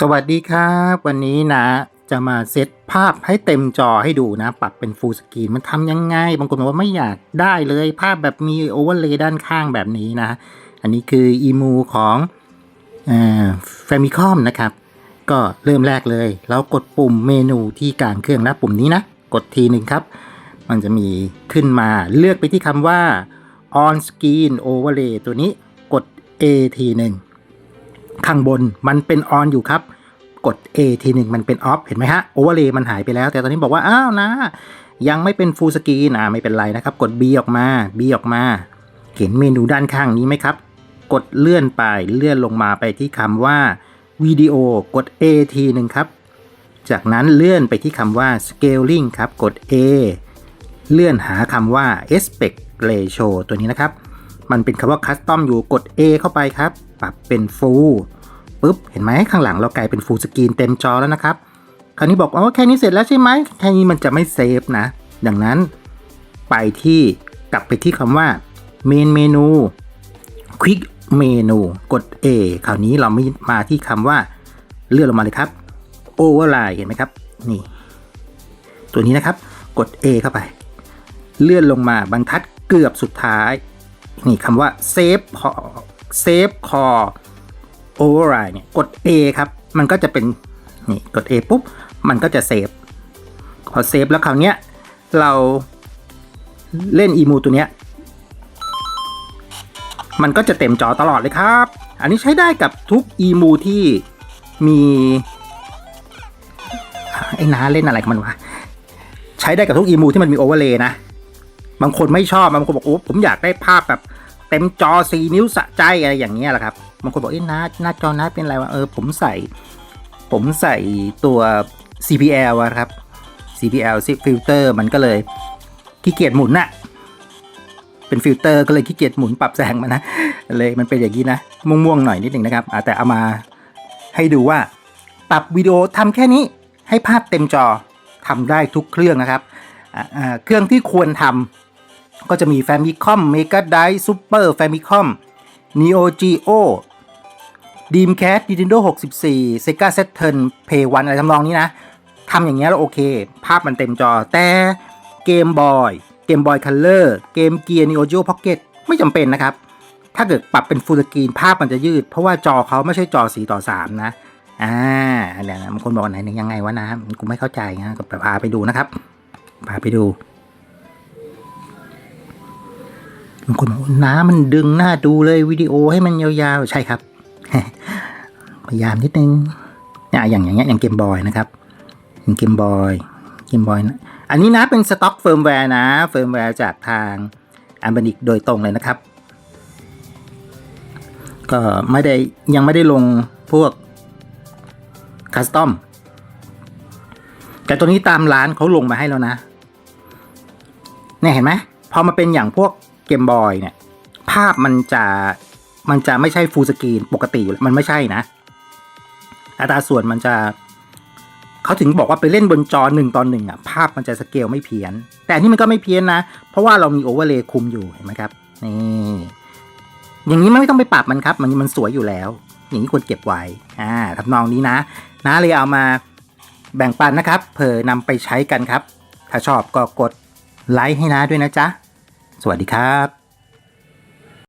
สวัสดีครับ วันนี้นะ จะมาเซตภาพให้เต็มจอให้ดูนะ ปรับเป็นฟูลสกรีนมันทำยังไง บางคนบอกว่าไม่อยากได้เลย ภาพแบบมีโอเวอร์เลย์ด้านข้างแบบนี้นะ อันนี้คืออีมูของแฟมิคอมนะครับ ก็เริ่มแรกเลย แล้วกดปุ่มเมนูที่กลางเครื่องนะ ปุ่มนี้นะ กดทีหนึ่งครับ มันจะมีขึ้นมาเลือกไปที่คำว่า on screen overlay ตัวนี้กด A ทีหนึ่ง ข้างบนมันเป็น on อยู่ครับ กด A ทีหนึ่งมันเป็น off เห็นไหมฮะ overlay มันหายไปแล้ว แต่ตอนนี้บอกว่า อ้าวนะ ยังไม่เป็น full screen อ่าไม่เป็นไรนะครับ กด B ออกมา B ออกมา เห็นเมนูด้านข้างนี้ไหมครับ กดเลื่อนไปเลื่อนลงมาไปที่คำว่าวิดีโอกด A ทีหนึ่งครับ จากนั้นเลื่อนไปที่คำว่า scaling ครับ กด A เลื่อนหาคำว่า aspect ratio ตัวนี้นะครับ มันเป็นคำว่า custom อยู่กด A เข้าไปครับ ปรับเป็น full ปุ๊บ เห็นไหมข้างหลังเรากลายเป็น full screen เต็มจอแล้วนะครับ คราวนี้บอกว่าแค่นี้เสร็จแล้วใช่ไหมแค่นี้มันจะไม่เซฟนะ ดังนั้นไปที่กลับไปที่คำว่า main menu quick menu กด A คราวนี้เราไม่มาที่คำว่าเลื่อนลงมาเลยครับ override เห็นไหมครับ นี่ ตัวนี้นะครับ กด A เข้าไป เลื่อนลงมาบรรทัดเกือบสุดท้าย นี่คำว่า save save call override เนี่ยกด A ครับ มันก็จะเป็นนี่กด A ปุ๊บ มันก็จะเซฟพอเซฟแล้วคราวเนี้ยเราเล่นอีมูตัวเนี้ย มันก็จะเต็มจอตลอดเลยครับ อันนี้ใช้ได้กับทุกอีมูที่มีไอ้น้าเล่นอะไรกับมันวะใช้ได้กับทุกอีมูที่มันมีโอเวอร์เลย์นะ บางคนไม่ชอบบางคนบอกโอ้ผมอยากได้ภาพแบบเต็มจอสีนิ้วสะใจอะไรอย่างเงี้ยแหละครับ บางคนบอกเอ้ยน้าหน้าจอน้าเป็นอะไรวะเออผมใส่ ผมใส่ตัว CPL อะครับ CPL ซิฟิลเตอร์มันก็เลยขี้เกียจหมุนน่ะเป็นฟิลเตอร์ก็เลยขี้เกียจหมุนปรับแสงมันนะเลยมันเป็นอย่างนี้นะม่วงๆหน่อยนิดหนึ่งนะครับแต่เอามาให้ดูว่าปรับวิดีโอทำแค่นี้ให้ภาพเต็มจอทำได้ทุกเครื่องนะครับเครื่องที่ควรทำก็จะมี Famicom Mega Drive Super Famicom Neo Geo Dreamcast Nintendo 64 Sega Saturn Play 1อะไรทำนองนี้นะทำอย่างเงี้ยแล้วโอเค ภาพมันเต็มจอแต่เกมบอยเกมบอยคัลเลอร์เกมเกียร์ Neo Geo Pocket ไม่จำเป็นนะครับ ถ้าเกิดปรับเป็นฟูลสกรีนภาพมันจะยืด เพราะว่าจอเขาไม่ใช่จอ 4 ต่อ 3 นะอ่าเนี่ยบางคนบอกไหนยังไงวะนะกูไม่เข้าใจนะก็พาไปดูนะครับ พาไปดู บางคนบอกน้ำมันดึงหน้าดูเลยวิดีโอให้มันยาวๆ ใช่ครับ พยายามนิดนึงเนี่ยอย่างอย่างเงี้ยอย่างเกมบอยนะครับอย่างเกมบอยเกมบอยนะอันนี้นะเป็นสต็อกเฟิร์มแวร์นะ เฟิร์มแวร์จากทางอันบันิกโดยตรงเลยนะครับ ก็ไม่ได้ยังไม่ได้ลงพวกคัสตอมแต่ตัวนี้ตามร้านเขาลงมาให้แล้วนะเนี่ยเห็นไหมพอมาเป็นอย่างพวก เกมบอยเนี่ย ภาพมันจะมันจะไม่ใช่ฟูลสกรีนปกติอยู่แล้วมันไม่ใช่นะ อัตราส่วนมันจะเขาถึงบอกว่าไปเล่นบนจอหนึ่งตอนหนึ่งอะภาพมันจะสเกลไม่เพี้ยน แต่อันนี้มันก็ไม่เพี้ยนนะ เพราะว่าเรามีโอเวอร์เลย์คุมอยู่เห็นไหมครับนี่อย่างนี้ไม่ต้องไปปรับมันครับ มันมันสวยอยู่แล้ว อย่างนี้ควรเก็บไว้อ่าทำนองนี้นะ นะเลยเอามาแบ่งปันนะครับเผื่อนำไปใช้กันครับ ถ้าชอบก็กดไลค์ให้นะด้วยนะจ๊ะ สวัสดีครับ